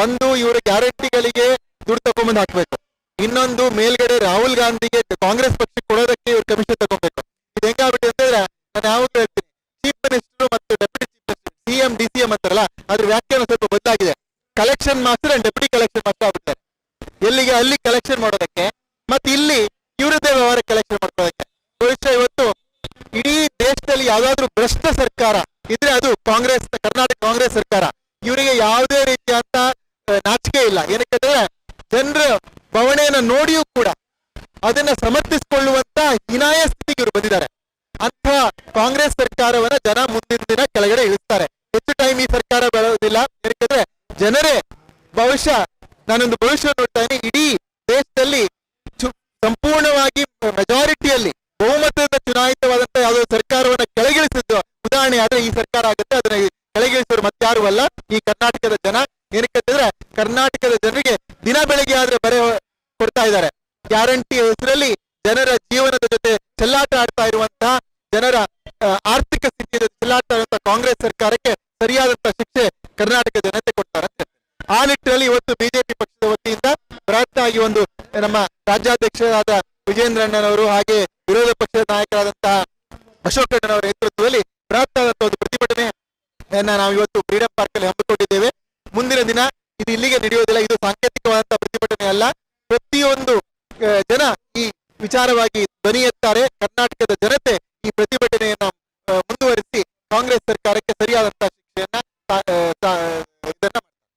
ಒಂದು ಇವರ ಗ್ಯಾರಂಟಿಗಳಿಗೆ ದುಡ್ಡು ತಗೊಂಬಂದು ಹಾಕ್ಬೇಕು ಇನ್ನೊಂದು ಮೇಲ್ಗಡೆ ರಾಹುಲ್ ಗಾಂಧಿಗೆ ಕಾಂಗ್ರೆಸ್ ಪಕ್ಷಕ್ಕೆ ಕೊಡೋದಕ್ಕೆ ಇವ್ರು ಕಮಿಷನ್ ತಗೋಬೇಕು. ಇದು ಹೆಂಗಾಗ್ಬಿಟ್ಟು ಅಂತಂದ್ರೆ ನಾನು ಯಾವಾಗ ಹೇಳ್ತೀನಿ ಚೀಫ್ ಮಿನಿಸ್ಟರ್ ಮತ್ತು deputy chief minister CM D C M ಅಂತಾರಲ್ಲ, ಅದ್ರ ವ್ಯಾಖ್ಯಾನ ಸ್ವಲ್ಪ ಬದಲಾಗಿದೆ. Collection master and deputy collection master ಆಗ್ಬಿಡ್ತಾರೆ. ಎಲ್ಲಿಗೆ, ಅಲ್ಲಿ ಕಲೆಕ್ಷನ್ ಮಾಡೋದಕ್ಕೆ, ಮತ್ತೆ ಇಲ್ಲಿ ಇವರದ್ದೇ ವ್ಯವಹಾರ ಕಲೆಕ್ಷನ್ ಮಾಡ್ಕೊಳ್ಳೋದಕ್ಕೆ. ಬಹುಶಃ ಇವತ್ತು ಇಡೀ ದೇಶದಲ್ಲಿ ಯಾವ್ದಾದ್ರು ಭ್ರಷ್ಟ ಸರ್ಕಾರ ಇದ್ರೆ ಅದು ಕಾಂಗ್ರೆಸ್, ಕರ್ನಾಟಕ ಕಾಂಗ್ರೆಸ್ ಸರ್ಕಾರ. ಇವರಿಗೆ ಯಾವುದೇ ರೀತಿಯಾದ ನಾಚಿಕೆ ಇಲ್ಲ. ಏನಕ್ಕೆ ಜನರ ಬವಣೆಯನ್ನ ನೋಡಿಯೂ ಕೂಡ ಅದನ್ನ ಸಮರ್ಥಿಸಿಕೊಳ್ಳುವಂತ ಹೀನಾಯ ಸ್ಥಿತಿಗೆ ಇವರು ಬಂದಿದ್ದಾರೆ. ಅಂತ ಕಾಂಗ್ರೆಸ್ ಸರ್ಕಾರವನ್ನ ಜನ ಮುಂದಿನ ದಿನ ಕೆಳಗಡೆ ಇಳಿಸ್ತಾರೆ. ಹೆಚ್ಚು ಟೈಮ್ ಈ ಸರ್ಕಾರ ಬೆಳೆಯೋದಿಲ್ಲ ಯಾಕಂದ್ರೆ ಜನರೇ ಬಹುಶಃ ನಾನೊಂದು ಭವಿಷ್ಯ ನೋಡ್ತಾ ಇದ್ದೀನಿ ಇಡೀ ದೇಶದಲ್ಲಿ ಸಂಪೂರ್ಣವಾಗಿ ಮೆಜಾರಿಟಿಯಲ್ಲಿ ಬಹುಮತದಿಂದ ಚುನಾಯಿತವಾದಂತಹ ಯಾವುದೋ ಸರ್ಕಾರವನ್ನ ಕೆಳಗಿಳಿಸಿದ್ದು. ಉದಾಹರಣೆ ಆದ್ರೆ ಈ ಸರ್ಕಾರ ಆಗುತ್ತೆ. ಅದನ್ನ ಕೆಳಗಿಳಿಸೋರು ಮತ್ತಾರು ಅಲ್ಲ. ಈ ಕರ್ನಾಟಕದ ಜನ ಏನಕ್ಕಂತಂದ್ರೆ ಕರ್ನಾಟಕದ ಜನರಿಗೆ ದಿನ ಬೆಳಿಗ್ಗೆ ಆದ್ರೆ ಬರೆ ಕೊಡ್ತಾ ಗ್ಯಾರಂಟಿ ಹೆಸರಲ್ಲಿ ಜನರ ಜೀವನದ ಜೊತೆ ಚೆಲ್ಲಾಟ ಆಡ್ತಾ ಇರುವಂತಹ ಜನರ ಆರ್ಥಿಕ ಸ್ಥಿತಿಯ ಜೊತೆ ಚೆಲ್ಲಾಟ ಇರುವಂತಹ ಕಾಂಗ್ರೆಸ್ ಸರ್ಕಾರಕ್ಕೆ ಸರಿಯಾದಂತಹ ಶಿಕ್ಷೆ ಕರ್ನಾಟಕ ಜನತೆ ಕೊಡ್ತಾರಂತೆ ಆ ನಿಟ್ಟಿನಲ್ಲಿ ಇವತ್ತು ಬಿಜೆಪಿ ಪಕ್ಷದ ವತಿಯಿಂದ ಬೃಹತ್ ಆಗಿ ಒಂದು ನಮ್ಮ ರಾಜ್ಯಾಧ್ಯಕ್ಷರಾದ ವಿಜೇಂದ್ರಣ್ಣನವರು ಹಾಗೆ ವಿರೋಧ ಪಕ್ಷದ ನಾಯಕರಾದಂತಹ ಅಶೋಕ್ ಅಣ್ಣನವರ ನೇತೃತ್ವದಲ್ಲಿ ಬೃಹತ್ ಒಂದು ಪ್ರತಿಭಟನೆಯನ್ನ ನಾವು ಇವತ್ತು ಫ್ರೀಡಂ ಪಾರ್ಕ್ ಅಲ್ಲಿ ಹಮ್ಮಿಕೊಂಡಿದ್ದೇವೆ. ಮುಂದಿನ ದಿನ ಇದು ಇಲ್ಲಿಗೆ ನಡೆಯೋದಿಲ್ಲ ಇದು ಸಾಂಕೇತಿಕವಾದಂತಹ ಪ್ರತಿಭಟನೆ ಅಲ್ಲ. ಪ್ರತಿಯೊಂದು ಜನ ಈ ವಿಚಾರವಾಗಿ ಧ್ವನಿ ಎತ್ತಾರೆ ಕರ್ನಾಟಕದ ಜನತೆ ಈ ಪ್ರತಿಭಟನೆಯನ್ನು ಮುಂದುವರಿಸಿ ಕಾಂಗ್ರೆಸ್ ಸರ್ಕಾರಕ್ಕೆ ಸರಿಯಾದಂತಹ